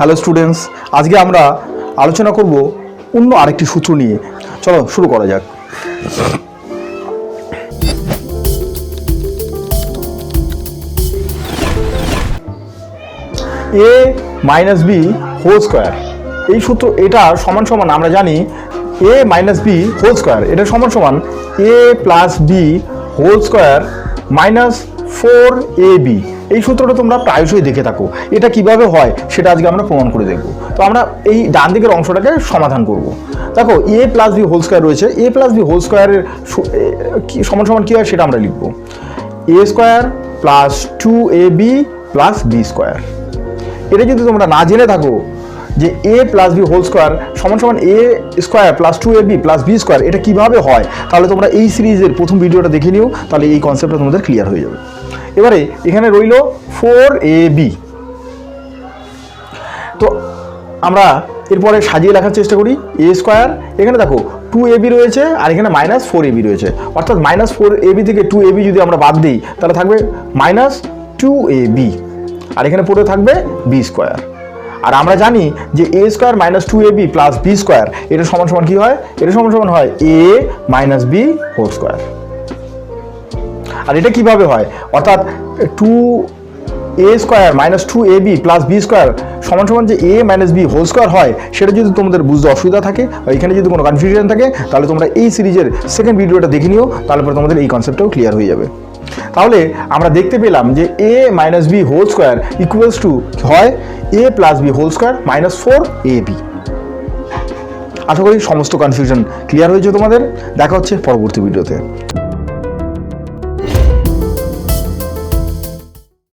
Hello students আজকে আমরা আলোচনা করব অন্য আরেকটি সূত্র নিয়ে। চলো, শুরু করা যাক। A minus B whole square এই সূত্র, এটা সমান সমান, আমরা জানি A minus B whole square এটা সমান সমান A plus B whole square minus four A B এই সূত্রটা তোমরা প্রায়শই দেখে থাকো। এটা কীভাবে হয় সেটা আজকে আমরা প্রমাণ করে দেখব। তো আমরা এই ডান দিকের অংশটাকে সমাধান করব। দেখো A plus B whole square রয়েছে। এ প্লাস বি হোল স্কোয়ারের সমান সমান কী হয় সেটা আমরা লিখব। A square plus two A B plus B square এটা যদি তোমরা না জেনে থাকো যে A plus B whole square সমান সমান A square plus two A B plus B square এটা কীভাবে হয়? তাহলে তোমরা এই সিরিজের প্রথম ভিডিওটা দেখে নিও, তাহলে এই কনসেপ্টটা তোমাদের ক্লিয়ার হয়ে যাবে। এবারে এখানে রইল ফোর এ বি তো আমরা এরপরে সাজিয়ে লেখার চেষ্টা করি এ স্কোয়ার এখানে দেখো টু এ বি রয়েছে আর এখানে মাইনাস ফোর এবি রয়েছে। অর্থাৎ মাইনাস ফোর এবি থেকে টু এবি যদি আমরা বাদ দিই, তাহলে থাকবে মাইনাস টু এ বি আর এখানে পড়ে থাকবে বি স্কোয়ার আর আমরা জানি যে A square minus two A B plus B square এটা সমান সমান কী হয়? এটা সমান সমান হয় A minus B whole square আর এটা কীভাবে হয়? অর্থাৎ two A square minus two A B plus B square সমান সমান যে A minus B whole square হয়, সেটা যদি তোমাদের বুঝতে অসুবিধা থাকে বা এখানে যদি কোনো কনফিউশন থাকে, তাহলে তোমরা এই সিরিজের সেকেন্ড ভিডিওটা দেখে নিও তাহলে পরে তোমাদের এই কনসেপ্টটাও ক্লিয়ার হয়ে যাবে। তাহলে আমরা দেখতে পেলাম যে A minus B whole square equals to হয়? A plus B whole square minus four A B আশা করি সমস্ত কনফিউশন ক্লিয়ার হয়েছে তোমাদের। দেখা হচ্ছে পরবর্তী ভিডিওতে